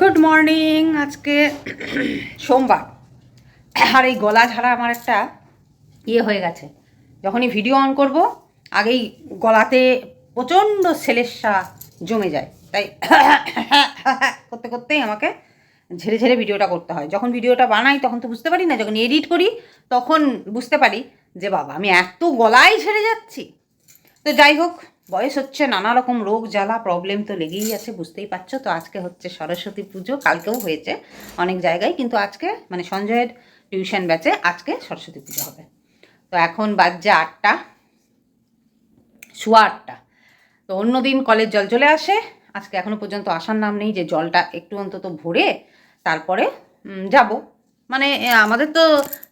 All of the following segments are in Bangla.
গুড মর্নিং আজকে সোমবার। আর এই গলা ঝাড়া আমার একটা ইয়ে হয়ে গেছে। যখনই ভিডিও অন করব, আগেই গলাতে প্রচণ্ড সেলেসা জমে যায়। তাই করতে করতেই আমাকে ঝেড়ে ঝেড়ে ভিডিওটা করতে হয়। যখন ভিডিওটা বানাই, তখন তো বুঝতে পারি না, যখন এডিট করি, তখন বুঝতে পারি যে বাবা, আমি এত গলায় ঝেড়ে যাচ্ছি। তো যাই হোক বয়স হচ্ছে, নানা রকম রোগ, জ্বালা প্রবলেম তো লেগেই আছে, বুঝতেই পারছ? তো আজকে হচ্ছে সরস্বতী পুজো, কালকেও হয়েছে অনেক জায়গায়, কিন্তু আজকে মানে সঞ্জয়ের টিউশন ব্যাচে আজকে সরস্বতী পুজো হবে। তো এখন বাজছে আটটা, সোয়া আটটা। তো অন্যদিন কলের জল চলে আসে, আজকে এখনও পর্যন্ত আসার নাম নেই যে জলটা একটু অন্তত ভরে তারপরে যাব। মানে আমাদের তো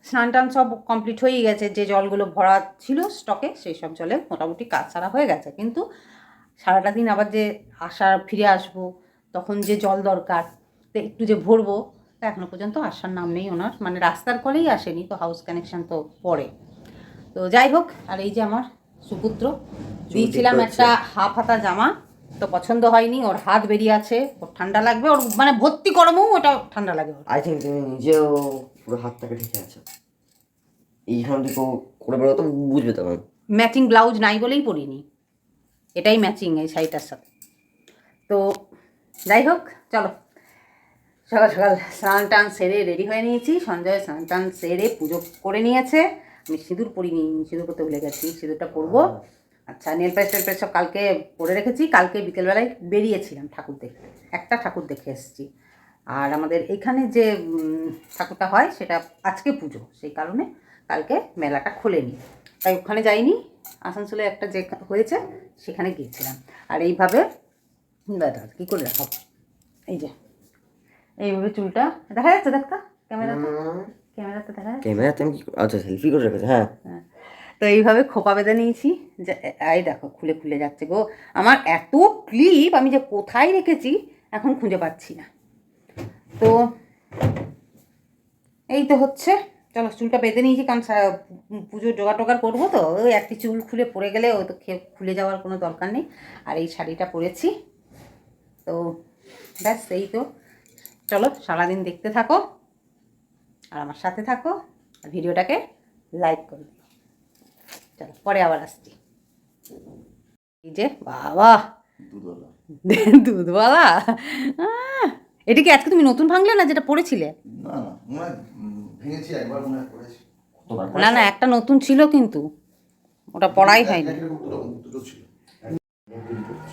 স্নান টান সব কমপ্লিট হয়েই গেছে। যে জলগুলো ভরা ছিল স্টকে সেই সব জলে মোটামুটি কাজ সারা হয়ে গেছে। কিন্তু সারাটা দিন আবার যে আসার ফিরে আসব তখন যে জল দরকার তো একটু যে ভরবো তা এখনও পর্যন্ত আসার নাম নেই ওনার। মানে রাস্তার কলেই আসেনি তো হাউস কানেকশন তো পরে। তো যাই হোক আর এই যে আমার সুপুত্র দিয়েছিলাম একটা হাফ হাতা জামা। তো পছন্দ হয়নি ওর হাত বেরিয়ে আছে ওর ঠান্ডা লাগবে ওর মানে ভর্তি গরমও ওটা ঠান্ডা লাগে আই থিঙ্ক তুমি নিজেও পুরো হাতটাকে ঢেকে আছো। এইখান থেকে করে বেরো তো বুঝবে তখন ম্যাচিং ব্লাউজ নাই বলেই পরিনি। এটাই ম্যাচিং এই শাড়িটার সাথে। তো যাই হোক চলো। সকাল সকাল স্নান টান সেরে রেডি হয়ে নিয়েছি সঞ্জয় স্নান টান সেরে পুজো করে নিয়েছে। আমি সিঁদুর পরিনি সিঁদুর করতে ভুলে গেছি সিঁদুরটা পরবো। আচ্ছা নেল প্রেস টেল সব কালকে পরে রেখেছি কালকে বিকেলবেলায় বেরিয়েছিলাম ঠাকুর দেখতে। একটা ঠাকুর দেখে এসেছি। আর আমাদের এখানে যে ঠাকুরটা হয় সেটা আজকে পুজো সেই কারণে কালকে মেলাটা খোলেনি। তাই ওখানে যাইনি আসানসোলে একটা যে হয়েছে সেখানে গিয়েছিলাম। আর এইভাবে দাদা কী করে রাখো এই যে এইভাবে চুলটা দেখা যাচ্ছে দেখতা ক্যামেরাতে। ক্যামেরাতে দেখা যাচ্ছে। ক্যামেরাতে আমি কি আচ্ছা সেলফি করে রেখেছে হ্যাঁ। হ্যাঁ। তো এইভাবে খোপা বেঁধে নিয়েছি। যে, এই দেখো, খুলে খুলে যাচ্ছে গো। আমার এত ক্লিপ আমি যে কোথায় রেখেছি, এখন খুঁজে পাচ্ছি না। তো এই তো হচ্ছে। চলো, চুলটা বেঁধে নিয়েছি, কারণ পুজোর জোগাড় টোগাড় করব তো। ওই একটি চুল খুলে পড়ে গেলে ওই তো খুলে যাওয়ার কোনো দরকার নেই। আর এই শাড়িটা পরেছি। তো ব্যাস, এই তো। চলো, সারাদিন দেখতে থাকো। আর আমার সাথে থাকো। ভিডিওটাকে লাইক করে দিও চলো পরে আবার আসছি। এই যে বাবা। দুধওয়ালা। আহ, এটা কি আজকে তুমি নতুন ভাঙলে না যেটা পড়েছিলে? না না উম, ভেঙেছি একবার করেছি না না একটা নতুন ছিল কিন্তু। ওটা পড়াই হয়নি।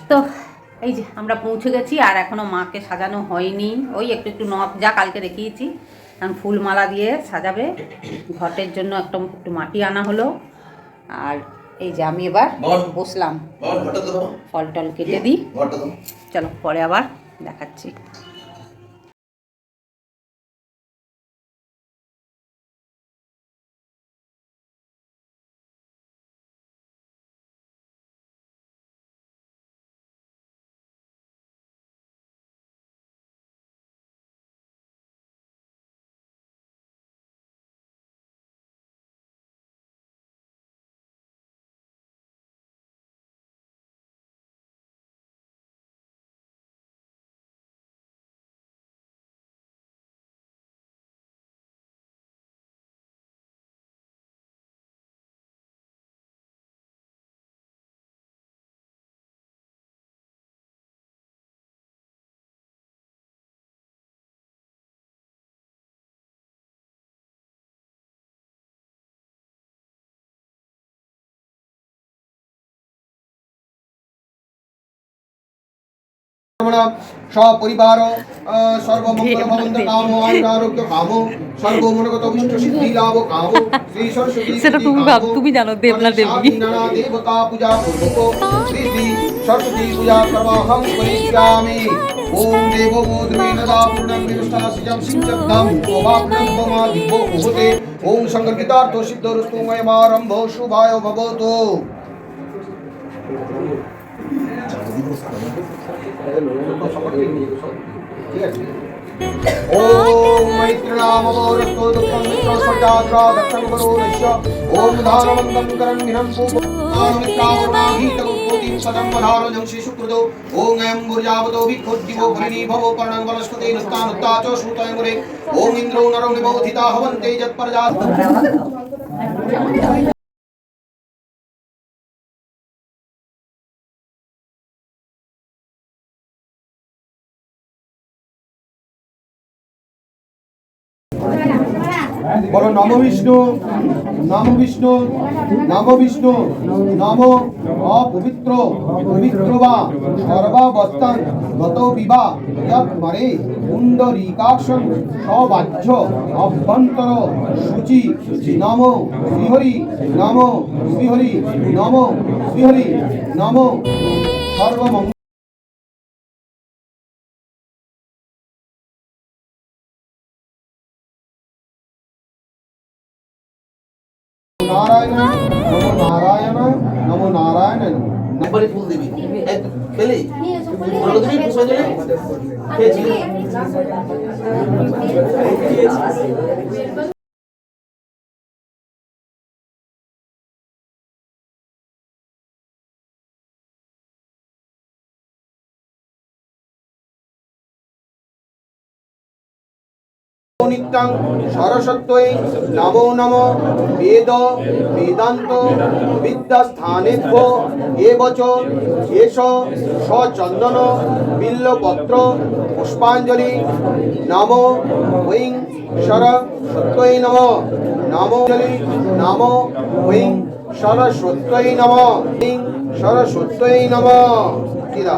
তো এই যে আমরা পৌঁছে গেছি আর এখনও মাকে সাজানো হয়নি। ওই একটু একটু নখ যা কালকে দেখিয়েছি। কারণ ফুলমালা দিয়ে সাজাবে। ঘটের জন্য একটা একটু মাটি আনা হলো। আর এই যে আমি এবার বসলাম। ফল টল কেটে দিই। চলো পরে আবার দেখাচ্ছি। সপরিবার সর্বমঙ্গল ভবন্ত কাম আরোগ্য কাম সর্বমনগত অভিষ্ট সিদ্ধি লাভ কাম শ্রী সরস্বতী সেটা তুমি ভাব, তুমি জানো, দেবনা দেবী। নানা দেবতা পূজা পূর্বক শ্রী শ্রী সরস্বতী পূজা করিষ্যামি ওম দেব বোধমেন দা পূর্ণং ওভাপনম মমা উহতে ওম সংকল্পিতার্থ সিদ্ধরস্তু ময়মারম্ভ শুভায় ভবতু। ॐ मैत्रिणामवोरस्तो दुःखं मित्रस्वजात्रा दक्षं वरो नश्य ॐ धानवन्तं करन्निहं पूर्वं मित्रावणाहीतगुप्तो ज्योतिं सजन्मधारो जंसि सुकृतो ॐ ऐं भुर्यावतो भिक्षुर्जीवो भरिणी भवो पर्णं वनस्पति नुत्तानुत्ता च श्रुतयमुरे ॐ इन्द्रो नरो निबोधिता हवन्ते यत्प्रजा বলো নম বিষ্ণু নম বিষ্ণু, নম অপবিত্র, পবিত্র বা সর্বাবস্থান, গত বিবা মরে পুণ্ডরীকাক্ষণ সবাহ্য, অভ্যন্তর, সূচি, নম শ্রীহরি নম শ্রীহরি নম শ্রীহরি, নম সর্বমঙ্গল। নারায়ণ নমো নারায়ণ নমো নারায়ণ একবারই ফুল দিবি এক পেলি বলো তুমি পুষ্পাঞ্জলি খেয়েছিলি নিত্যং সরস্বত্যই নমো নম বেদ বেদান্ত বিদ্যাস্থানেভ্য এবচ এষ সচন্দন বিল্লপত্র পুষ্পাঞ্জলি নম ঐং সরস্বত্যই নম নমোজলি নম ঐং সরস্বত্যই নম ঐং সরস্বত্যই নম। কিরা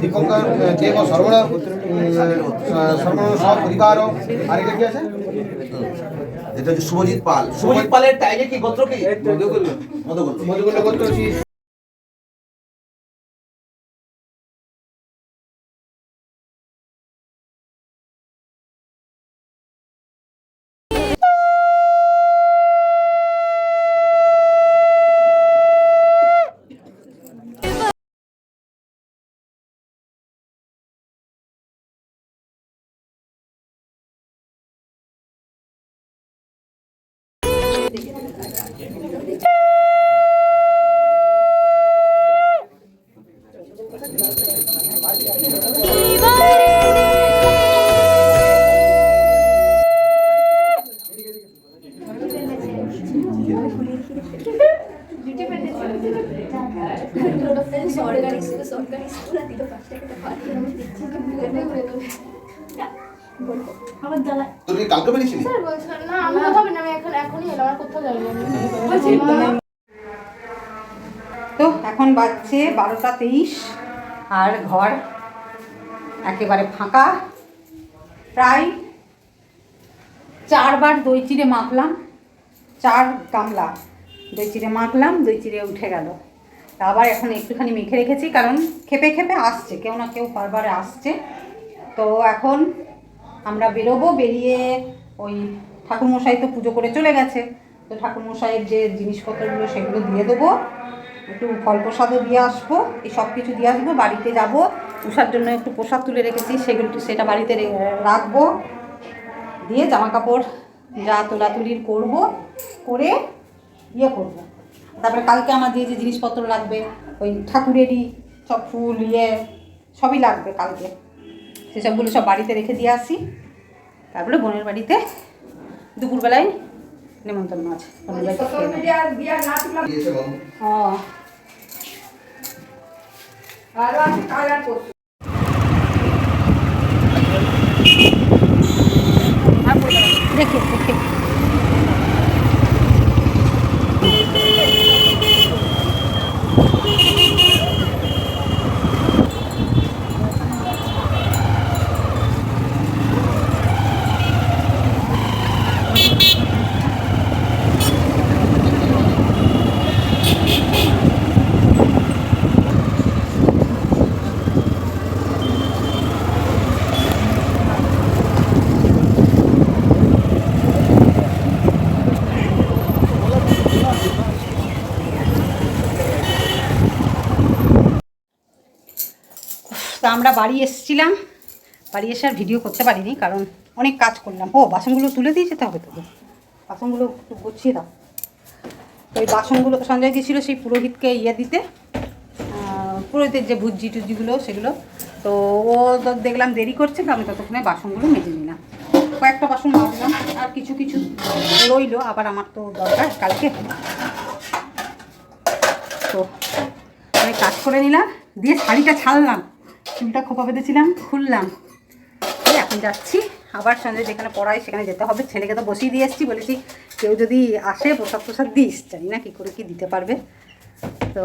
দীপঙ্কর দেব শ্রবণ শ্রবণ সব পরিবার আর এটা কি আছে এটা হচ্ছে শুভজিৎ পাল। শুভজিৎ পালের টাইগে কি? গোত্র কি? মধুগুল্ল মধুগুল্ল গোত্র 哪 বারোটা তেইশ আর ঘর একেবারে ফাঁকা। প্রায় চারবার দই চিড়ে মাখলাম। চার গামলা। দই চিড়ে মাখলাম, দই চিড়ে উঠে গেল। আবার এখন একটুখানি মেখে রেখেছি, কারণ খেপে খেপে আসছে, কেউ না কেউ বারবার আসছে। তো এখন আমরা বেরোবো, বেরিয়ে ওই ঠাকুরমশাই তো পুজো করে চলে গেছে। তো ঠাকুরমশাইয়ের যে জিনিসপত্রগুলো সেগুলো দিয়ে দেবো। একটু ফল প্রসাদও দিয়ে আসব, এই সব কিছু দিয়ে আসব, বাড়িতে যাব উষার জন্য একটু প্রসাদ তুলে রেখেছি, সেগুলো সেটা বাড়িতে রাখব। দিয়ে জামা কাপড় যা তোলাতুলির করব, করে ইয়ে করব। তারপরে কালকে আমার যে যে জিনিসপত্র লাগবে, ওই ঠাকুরেরই সব ফুল ইয়ে সবই লাগবে কালকে। সেসবগুলো সব বাড়িতে রেখে দিয়ে আসি। তারপরে বোনের বাড়িতে দুপুরবেলায় নেমন্তন্ন আছে বোনের বাড়িতে খেয়ে নেব। দিয়েছে বাবু আমরা বাড়ি এসেছিলাম। বাড়ি এসে আর ভিডিও করতে পারিনি কারণ অনেক কাজ করলাম। ও, বাসনগুলো তুলে দিয়ে যেতে হবে তোকে বাসনগুলো একটু গুছিয়ে দাও। তো ওই বাসনগুলো সঞ্জয় গেছিল সেই পুরোহিতকে ইয়ে দিতে। পুরোহিতের যে ভুজি টুজিগুলো সেগুলো। তো ও তো দেখলাম দেরি করছে তো আমি ততক্ষণে বাসনগুলো মেজে নিলাম। কয়েকটা বাসন মাজলাম, আর কিছু কিছু রইল। আবার আমার তো দরকার, কালকে। তো আমি কাজ করে নিলাম, দিয়ে শাড়িটা ছাড়লাম। চুলটা খোপা বেঁধেছিলাম। খুললাম। এখন যাচ্ছি। আবার সন্ধ্যে যেখানে পড়াই সেখানে যেতে হবে। ছেলেকে তো বসিয়ে দিয়ে এসেছি। বলেছি কেউ যদি আসে প্রসাদ প্রসাদ দিস জানি না কী করে কি দিতে পারবে। তো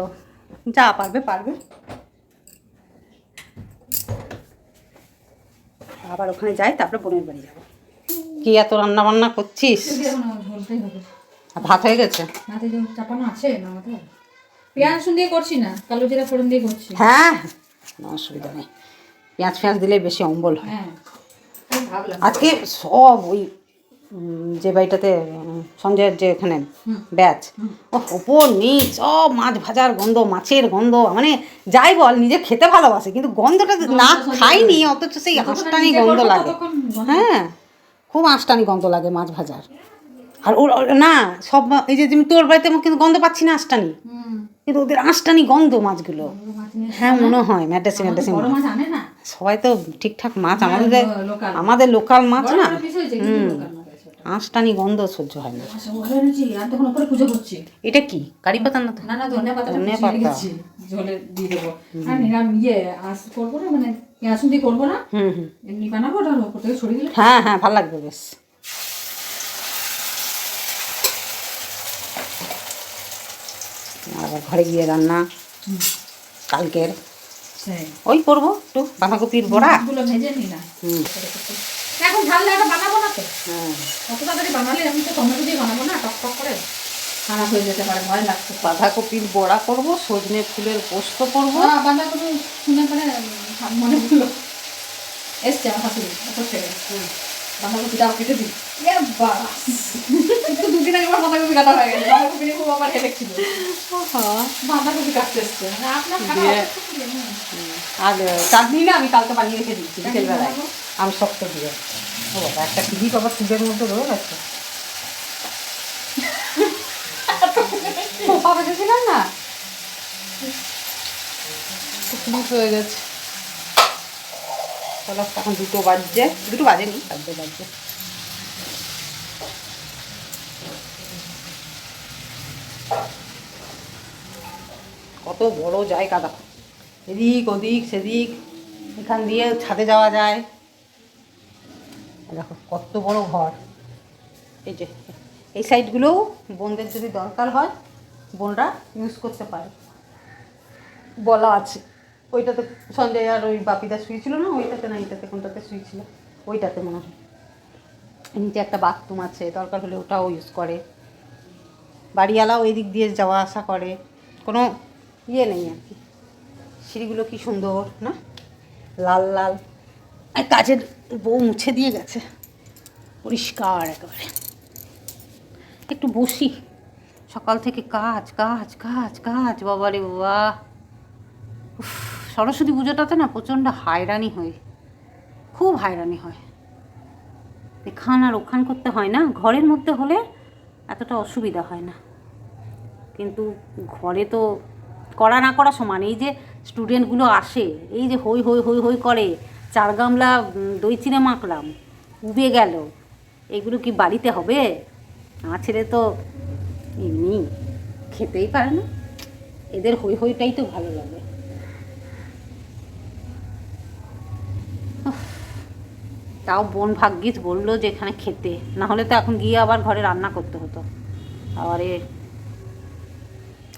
যা পারবে পারবে। আবার ওখানে যাই তারপরে বোনের বাড়ি যাব। কি এত রান্না বান্না করছিস আর ভাত হয়ে গেছে? চাপানো আছে না আমাদের? পেঁয়াজ রসুন দিয়ে করছি না কালো জিরা ফোড়ন দিয়ে করছি। হ্যাঁ কোনো অসুবিধা নেই। পেঁয়াজ ফেঁয়াজ দিলে বেশি অম্বল হয়। হ্যাঁ আজকে সব ওই যে বাড়িটাতে সঞ্জয়ের যে এখানে ব্যাচ ও ওপর নিচ সব মাছ ভাজার গন্ধ মাছের গন্ধ মানে যাই বল নিজে খেতে ভালোবাসে কিন্তু গন্ধটা না খাইনি অথচ সেই আঁশটানি নিজে গন্ধ লাগে। হ্যাঁ খুব আঁশটানি গন্ধ লাগে মাছ ভাজার। আর ওর না সব এই যে তুমি তোর বাড়িতে কিন্তু গন্ধ পাচ্ছি না আঁশটানি হুম। কিন্তু ওদের আঁশটানি গন্ধ মাছগুলো। হ্যাঁ মনে হয় ম্যাটাসি ম্যাটাসি। মাছ সবাই তো ঠিকঠাক মাছ আমাদের আমাদের লোকাল মাছ না। ওটা। আঁশটানি গন্ধ সহ্য হয় না। আচ্ছা এটা কি? কারি পাতা না তো? না না ধনিয়া পাতা ধনিয়া ধনিয়া পাতা। পাতা দিয়ে দেবো। আর নিরাম ইয়ে আজ করব না মানে পেঁয়াজ দিয়ে করব না হুম হুম। এমনি বানাবো ওটা ওপর থেকে ছড়িয়ে দিলে। হ্যাঁ হ্যাঁ ভালো লাগবে বেশ। আবার ঘরে গিয়ে রান্না কালকের। ওই করব একটু বাঁধাকপির বড়া। ভেজে নি না হুম। এখন বানাবো না তো। হ্যাঁ। অত তাড়াতাড়ি বানালে আমি তো টমেটো দিয়ে বানাবো না টক টক করে। খারাপ হয়ে যেতে পারে ভয় লাগছে। বাঁধাকপির বড়া করব সজনে ফুলের পোস্ত করব। ও বাঁধাকপি শুনে পরে মনে হলো এসছে আমার বাঁধাকপি দাও কেটে দিই। বাস। একটু দুদিন আগে আমার বাঁধাকপি কাটা হয়ে গেছে। বাঁধাকপি নিয়ে খুব আমার ছিল। বাঁধাকপি কাটতে এসছে। মানে? আর চাটনি না আমি কালকে বানিয়ে রেখে দিচ্ছি বিকেলবেলায়। আমি শক্ত দিয়ে। ও বাবা একটা টিভি বাবা ফ্রিজের মধ্যে খোপা বেঁধেছিলাম না? হয়ে গেছে। চলো এখন দুটো বাজছে। দুটো বাজেনি। চারটে বাজছে। কত বড় জায়গা দেখো এদিক ওদিক সেদিক, এখান দিয়ে ছাদে যাওয়া যায়। দেখো, কত বড় ঘর। এই যে, এই সাইডগুলোও বোনদের যদি দরকার হয়, বোনরা ইউজ করতে পারে। বলা আছে। ওইটাতে সঞ্জয় আর ওই বাপিদা শুয়েছিল না? ওইটাতে না, এইটাতে, কোনটাতে শুয়েছিল? ওইটাতে মনে হয়। নিচে একটা বাথরুম আছে, দরকার হলে ওটাও ইউজ করে। বাড়িওয়ালাও দিক দিয়ে যাওয়া আসা করে। কোনো ইয়ে নেই আর কি। সিঁড়িগুলো কি সুন্দর, না? লাল লাল। কাজের বউ মুছে দিয়ে গেছে। পরিষ্কার একেবারে। একটু বসি। সকাল থেকে কাজ কাজ কাজ কাজ। বাবা। রে বাবা সরস্বতী পুজোটাতে না প্রচণ্ড হায়রানি হয়। খুব হায়রানি হয়। এখান আর ওখান করতে হয় না। ঘরের মধ্যে হলে এতটা অসুবিধা হয় না। কিন্তু ঘরে তো করা না করা সমান। এই যে স্টুডেন্টগুলো আসে, এই যে হই হই হই হই করে, চার গামলা দই চিনে মাখলাম, উবে গেল, এগুলো কি বাড়িতে হবে? আমার ছেলে তো এমনি খেতেই পারে না। এদের হই হইটাই তো ভালো লাগে। তাও বোন ভাগ্যিস বলল যে এখানে খেতে, না হলে তো এখন গিয়ে আবার ঘরে রান্না করতে হতো। আবারে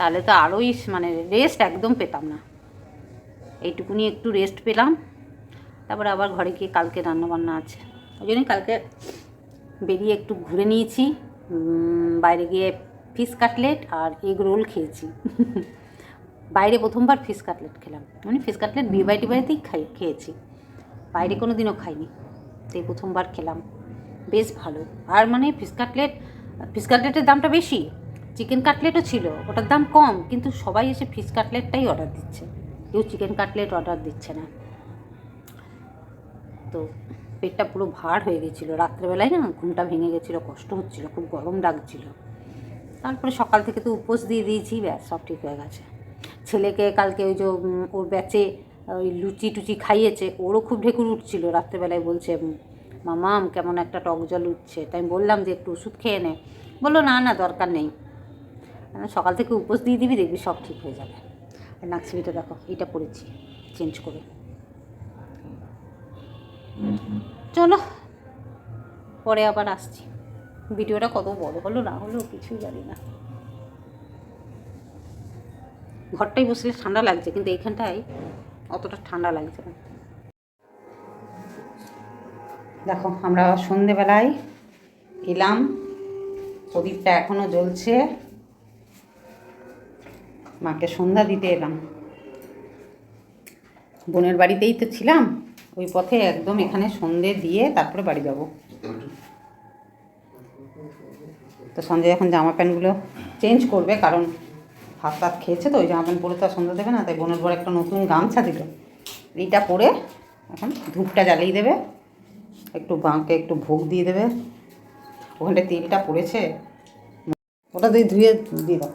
তাহলে তো আরোই মানে রেস্ট একদম পেতাম না। এইটুকুনি একটু রেস্ট পেলাম। তারপরে আবার ঘরে গিয়ে কালকে রান্না বান্না আছে। ওই জন্যই কালকে বেরিয়ে একটু ঘুরে নিয়েছি। বাইরে গিয়ে ফিশ কাটলেট আর এগ রোল খেয়েছি। বাইরে প্রথমবার ফিশ কাটলেট খেলাম। মানে ফিশ কাটলেট বিয়ে বাড়ি বাড়িতেই খাই, খেয়েছি। বাইরে কোনো দিনও খাইনি। তো প্রথমবার খেলাম। বেশ ভালো। আর মানে ফিশ কাটলেট ফিশ কাটলেটের দামটা বেশি? চিকেন কাটলেটও ছিল, ওটার দাম কম, কিন্তু সবাই এসে ফিশ কাটলেটটাই অর্ডার দিচ্ছে। কেউ চিকেন কাটলেট অর্ডার দিচ্ছে না। তো পেটটা পুরো ভার হয়ে গেছিল। রাত্রেবেলায় না ঘুমটা ভেঙে গেছিল, কষ্ট হচ্ছিল, খুব গরম লাগছিল। তারপরে সকাল থেকে তো উপোস দিয়ে দিয়েছি, ব্যাস, সব ঠিক হয়ে গেছে। ছেলেকে কালকে ওই যে ওর ব্যাচে ওই লুচি টুচি খাইয়েছে, ওরও খুব ঢেকুর উঠছিল রাত্রেবেলায়, বলছে, মামাম, কেমন একটা টক জল উঠছে। তাই বললাম যে, একটু ওষুধ খেয়ে নে। বলল, না না, দরকার নেই। সকাল থেকে উপোস দিয়ে দিবি, দেখবি সব ঠিক হয়ে যাবে। আর নাকছিবিটা দেখো এটা পড়েছি চেঞ্জ করে। চলো, পরে আবার আসছি। ভিডিওটা কত বড় হলো, না হলো কিছুই জানি না। ঘরটাই বসলে ঠান্ডা লাগছে, কিন্তু এইখানটায় অতটা ঠান্ডা লাগছে না। দেখো, আমরা সন্ধেবেলায় এলাম, প্রদীপটা এখনও জ্বলছে। মাকে সন্ধ্যা দিতে এলাম। বোনের বাড়িতেই তো ছিলাম, ওই পথে একদম এখানে সন্ধে দিয়ে তারপরে বাড়ি যাব। তো সঞ্জয় এখন জামা প্যান্টগুলো চেঞ্জ করবে, কারণ হাত টাত খেয়েছে তো, ওই জামা প্যান্ট পরে তো আর সন্ধ্যা দেবে না, তাই বোনের পর একটা নতুন গামছা দিল। এইটা পরে এখন ধূপটা জ্বালিয়ে দেবে, একটু বাঁকে একটু ভোগ দিয়ে দেবে। ওখানটায় তেলটা পড়েছে, ওটা দিয়ে ধুয়ে দিয়ে দাও।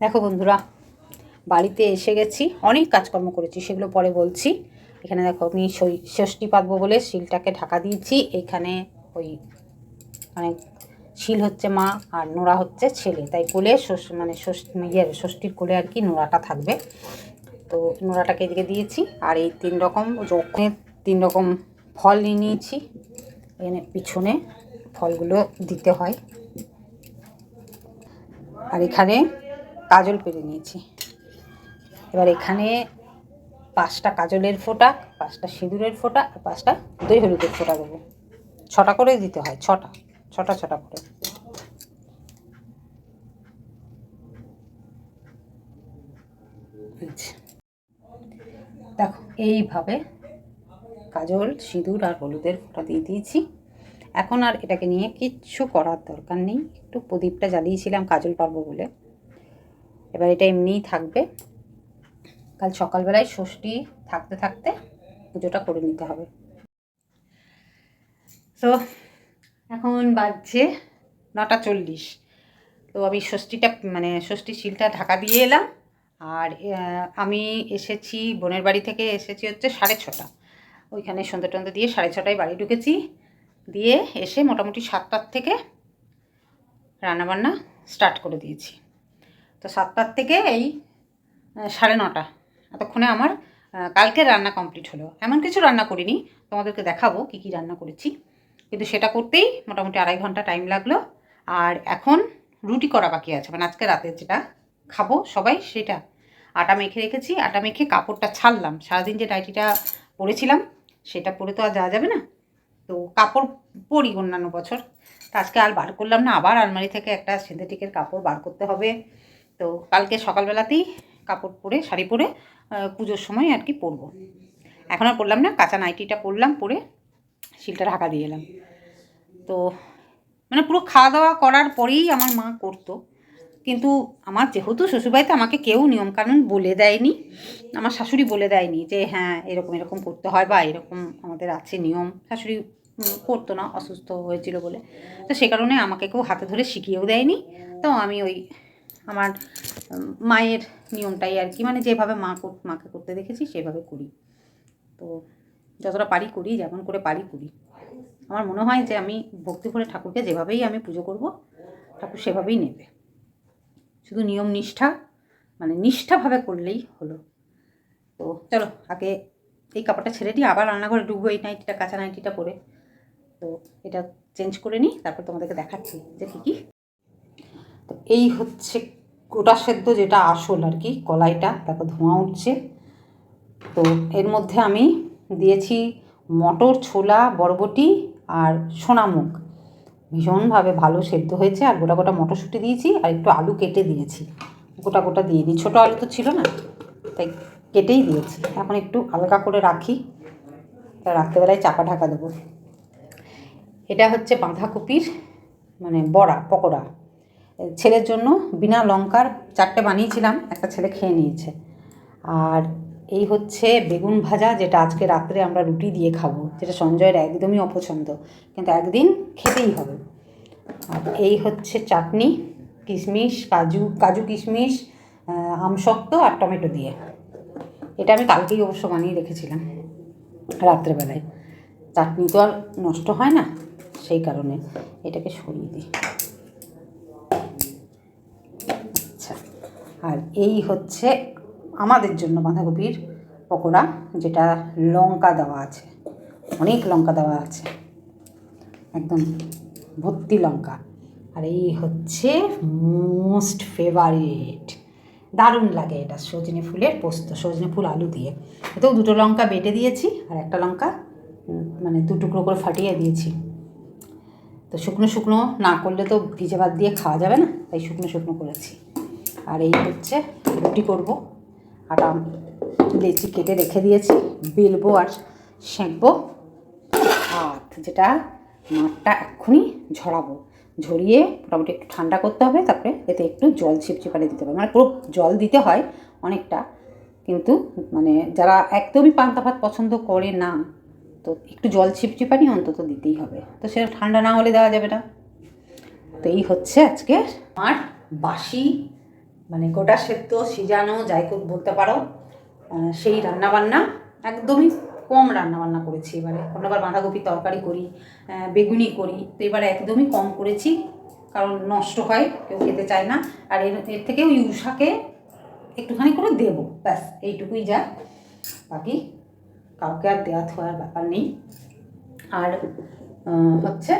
দেখো বন্ধুরা বাড়িতে এসে গেছি অনেক কাজকর্ম করেছি সেগুলো পরে বলছি। এখানে দেখো আমি ষষ্ঠী পাতবো বলে শিলটাকে ঢাকা দিয়েছি। এখানে ওই মানে শিল হচ্ছে মা আর নোড়া হচ্ছে ছেলে। তাই কোলে মানে ষষ্ঠী ইয়ে ষষ্ঠীর কোলে আর কি নোড়াটা থাকবে। তো নোড়াটাকে এদিকে দিয়েছি। আর এই তিন রকম রকমের তিন রকম ফল নিয়ে নিয়েছি। এখানে পিছনে ফলগুলো দিতে হয়। আর এখানে কাজল পেরে নিয়েছি। এবার এখানে পাঁচটা কাজলের ফোঁটা, পাঁচটা সিঁদুরের ফোঁটা আর পাঁচটা দই হলুদের ফোঁটা দেবো। ছটা করে দিতে হয়, ছটা ছটা ছটা করে। এই দেখো, এইভাবে কাজল, সিঁদুর আর হলুদের ফোঁটা দিয়ে দিয়েছি। এখন আর এটাকে নিয়ে কিচ্ছু করার দরকার নেই। একটু প্রদীপটা জ্বালিয়েছিলাম কাজল পারব বলে। এবার এটা এমনিই থাকবে। কাল সকালবেলায় ষষ্ঠী থাকতে থাকতে পুজোটা করে নিতে হবে। তো এখন বাজছে নটা চল্লিশ। তো আমি ষষ্ঠীটা মানে ষষ্ঠী শিলটা ঢাকা দিয়ে এলাম। আর আমি এসেছি, বোনের বাড়ি থেকে এসেছি হচ্ছে সাড়ে ছটা। ওইখানে সন্ধ্যে টন্ধে দিয়ে সাড়ে ছটায় বাড়ি ঢুকেছি। দিয়ে এসে মোটামুটি সাতটার থেকে রান্নাবান্না স্টার্ট করে দিয়েছি। তো সাতটার থেকে এই সাড়ে নটা এতক্ষণে আমার কালকে রান্না কমপ্লিট হলো। এমন কিছু রান্না করিনি, তোমাদেরকে দেখাবো কী কী রান্না করেছি। কিন্তু সেটা করতেই মোটামুটি আড়াই ঘণ্টা টাইম লাগল। আর এখন রুটি করা বাকি আছে মানে আজকে রাতে যেটা খাব সবাই সেটা। আটা মেখে রেখেছি, আটা মেখে কাপড়টা ছাড়লাম। সারাদিন যে নাইটিটা পরেছিলাম সেটা পরে তো আর যাওয়া যাবে না। তো কাপড় পরি অন্যান্য বছর। তো আজকে আর বার করলাম না, আবার আলমারি থেকে একটা সিনথেটিকের কাপড় বার করতে হবে। তো কালকে সকালবেলাতেই কাপড় পরে, শাড়ি পরে পুজোর সময় আর কি পরবো। এখন আর পরলাম না, কাঁচা নাইটিটা পরলাম, পরে শিলটা ঢাকা দিয়ে এলাম। তো মানে পুরো খাওয়া দাওয়া করার পরেই আমার মা করতো। কিন্তু আমার যেহেতু শ্বশুরবাড়িতে আমাকে কেউ নিয়মকানুন বলে দেয়নি, আমার শাশুড়ি বলে দেয়নি যে হ্যাঁ এরকম এরকম করতে হয় বা এরকম আমাদের আছে নিয়ম। শাশুড়ি করতো না, অসুস্থ হয়েছিল বলে। তো সে কারণে আমাকে কেউ হাতে ধরে শিখিয়েও দেয়নি। তো আমি ওই আমার মায়ের নিয়মটাই আর কি। মানে যেভাবে মা মাকে করতে দেখেছি, সেভাবে করি। তো যতটা পারি করি, যেমন করে পারি করি। আমার মনে হয় যে আমি ভক্তি করে ঠাকুরকে যেভাবেই আমি পুজো করব, ঠাকুর সেভাবেই নেবে। শুধু নিয়ম নিষ্ঠা মানে নিষ্ঠাভাবে করলেই হলো। তো চলো, আগে এই কাপড়টা ছেড়ে দিই, আবার রান্নাঘরে ঢুকবো এই নাইটিটা, কাঁচা নাইটিটা পরে। তো এটা চেঞ্জ করে নিই, তারপর তোমাদেরকে দেখাচ্ছি যে কী কী এই হচ্ছে গোটা সেদ্ধ যেটা আসল আর কি, কলাইটা, তারপর ধোঁয়া উঠছে। তো এর মধ্যে আমি দিয়েছি মটর, ছোলা, বরবটি আর সোনামুখ ভীষণভাবে ভালো সেদ্ধ হয়েছে আর গোটা গোটা মটরশুঁটি দিয়েছি আর একটু আলু কেটে দিয়েছি। গোটা গোটা দিয়ে দিই। ছোটো আলু তো ছিল না, তাই কেটেই দিয়েছি। এখন একটু হালকা করে রাখি। তা রাত্রেবেলায় চাপা ঢাকা দেবো। এটা হচ্ছে বাঁধাকপির মানে বড়া, পকোড়া। ছেলের জন্য বিনা লঙ্কার চারটে বানিয়েছিলাম একটা ছেলে খেয়ে নিয়েছে। আর এই হচ্ছে বেগুন ভাজা যেটা আজকে রাত্রে আমরা রুটি দিয়ে খাব যেটা সঞ্জয়ের একদমই অপছন্দ কিন্তু একদিন খেতেই হবে। আর এই হচ্ছে চাটনি কিশমিশ কাজু কাজু কিশমিশ আহ, আমসক্ত আর টমেটো দিয়ে। এটা আমি কালকেই অবশ্য বানিয়ে রেখেছিলাম রাত্রেবেলায়। চাটনি তো আর নষ্ট হয় না সেই কারণে এটাকে সরিয়ে দিই আচ্ছা আর এই হচ্ছে আমাদের জন্য বাঁধাকপির পকোড়া, যেটা লঙ্কা দেওয়া আছে। অনেক লঙ্কা দেওয়া আছে। একদম ভর্তি লঙ্কা। আর এই হচ্ছে মোস্ট ফেভারিট। দারুণ লাগে এটা সজনে ফুলের পোস্ত, সজনে ফুল আলু দিয়ে। এতেও দুটো লঙ্কা বেটে দিয়েছি আর একটা লঙ্কা মানে দু টুকরো করে ফাটিয়ে দিয়েছি। তো শুকনো শুকনো না করলে তো ভিজে ভাত দিয়ে খাওয়া যাবে না, তাই শুকনো শুকনো করেছি। আর এই হচ্ছে রুটি করব। আটা লেচি কেটে রেখে দিয়েছি, বেলবো আর সেঁকবো। ভাত যেটা মাঠটা এক্ষুনি ঝরাবো। ঝরিয়ে মোটামুটি একটু ঠান্ডা করতে হবে, তারপরে এতে একটু জল ছিপছিপারে দিতে হবে। মানে পুরো জল দিতে হয় অনেকটা, কিন্তু মানে যারা একদমই পান্তা ভাত পছন্দ করে না, তো একটু জল ছিপছিপানি অন্তত দিতেই হবে। তো সেটা ঠান্ডা না হলে দেওয়া যাবে না। তো এই হচ্ছে আজকে আমার বাসি মানে গোটা সেদ্ধ, সিজানো, যাই বলতে পারো সেই রান্নাবান্না, একদমই কম রান্নাবান্না করেছি এবারে। অন্যবার বাঁধাকপির তরকারি করি বেগুনি করি, তো এবারে একদমই কম করেছি, কারণ নষ্ট হয়, কেউ খেতে চায় না। আর এর এর থেকে ওই উষাকে একটুখানি করে দেবো, ব্যাস, এইটুকুই যা। বাকি কাউকে আর দেওয়া থোয়ার ব্যাপার নেই। আর হচ্ছে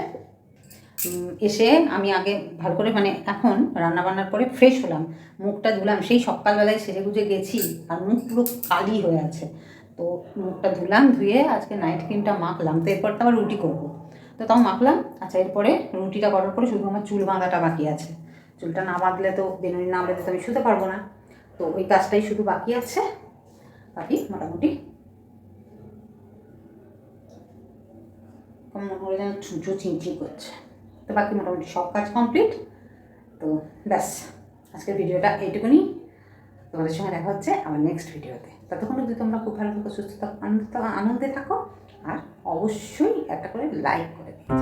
এসে আমি আগে ভালো করে মানে এখন রান্না বান্নার পরে ফ্রেশ হলাম, মুখটা ধুলাম, সেই সকালবেলায় সেজে গুজে গেছি, আর মুখ পুরো কালি হয়ে আছে। তো মুখটা ধুলাম, ধুয়ে আজকে নাইট ক্রিমটা মাখলাম, তো এরপর তো আবার রুটি করব। তো তাও মাখলাম আচ্ছা এরপরে রুটিটা করার পরে শুধু আমার চুল বাঁধাটা বাকি আছে। চুলটা না বাঁধলে তো বেনুনি না বেঁধে তো আমি শুতে পারব না। তো ওই কাজটাই শুধু বাকি আছে। বাকি মোটামুটি মনে হলো যেন চুঁচো চিনচিন করছে। তো বাকি মোটামুটি সব কাজ কমপ্লিট তো ব্যাস, আজকের ভিডিওটা এইটুকুনি। তোমাদের সঙ্গে দেখা হচ্ছে আমার নেক্সট ভিডিওতে। ততক্ষণ যদি তোমরা খুব ভালো থাকো, সুস্থ থাকো আনন্দ থাকো আনন্দে থাকো। আর অবশ্যই একটা করে লাইক করে দিচ্ছি